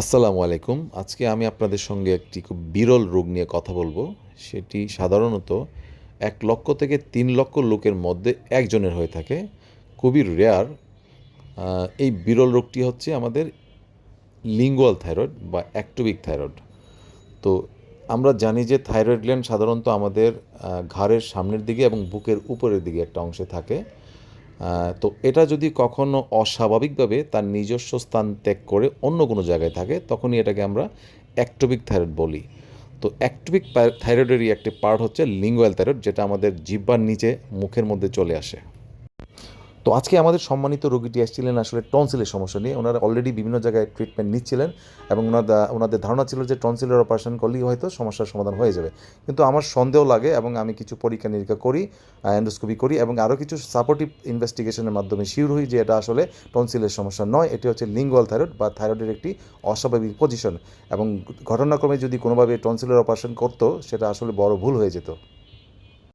আসসালামু আলাইকুম। আজকে আমি আপনাদের সঙ্গে একটি খুব বিরল রোগ নিয়ে কথা বলব। সেটি সাধারণত এক লক্ষ থেকে তিন লক্ষ লোকের মধ্যে একজনের হয়ে থাকে। খুবই রেয়ার এই বিরল রোগটি হচ্ছে আমাদের লিঙ্গুয়াল থাইরয়েড বা অ্যাক্টোবিক থাইরয়েড তো আমরা জানি যে থাইরয়েড গ্ল্যান্ড সাধারণত আমাদের ঘাড়ের সামনের দিকে এবং বুকের উপরের দিকে একটা অংশে থাকে। তো এটা যদি কখনো অস্বাভাবিকভাবে তার নিজস্ব স্থান ত্যাগ করে অন্য কোনো জায়গায় থাকে, তখনই এটাকে আমরা অ্যাক্টোবিক থাইরয়েড বলি। তো অ্যাক্টোবিক থাইরয়েডেরই একটি পার্ট হচ্ছে লিঙ্গুয়াল থাইরয়েড, যেটা আমাদের জিহ্বার নিচে মুখের মধ্যে চলে আসে। তো আজকে আমাদের সম্মানিত রোগীটি এসেছিলেন আসলে টনসিলের সমস্যা নিয়ে। ওনারা অলরেডি বিভিন্ন জায়গায় ট্রিটমেন্ট নিচ্ছিলেন এবং ওনাদের ওনাদের ধারণা ছিল যে টনসিলের অপারেশন করলেই হয়তো সমস্যার সমাধান হয়ে যাবে। কিন্তু আমার সন্দেহ লাগে এবং আমি কিছু পরীক্ষা নিরীক্ষা করি এন্ডোস্কোপি করি এবং আরও কিছু সাপোর্টিভ ইনভেস্টিগেশনের মাধ্যমে শিওর হই যে এটা আসলে টনসিলের সমস্যা নয়। এটি হচ্ছে লিঙ্গুয়াল থাইরয়েড বা থাইরয়েডের একটি অস্বাভাবিক পজিশন এবং ঘটনাক্রমে যদি কোনোভাবে টনসিলের অপারেশন করতো, সেটা আসলে বড় ভুল হয়ে যেত।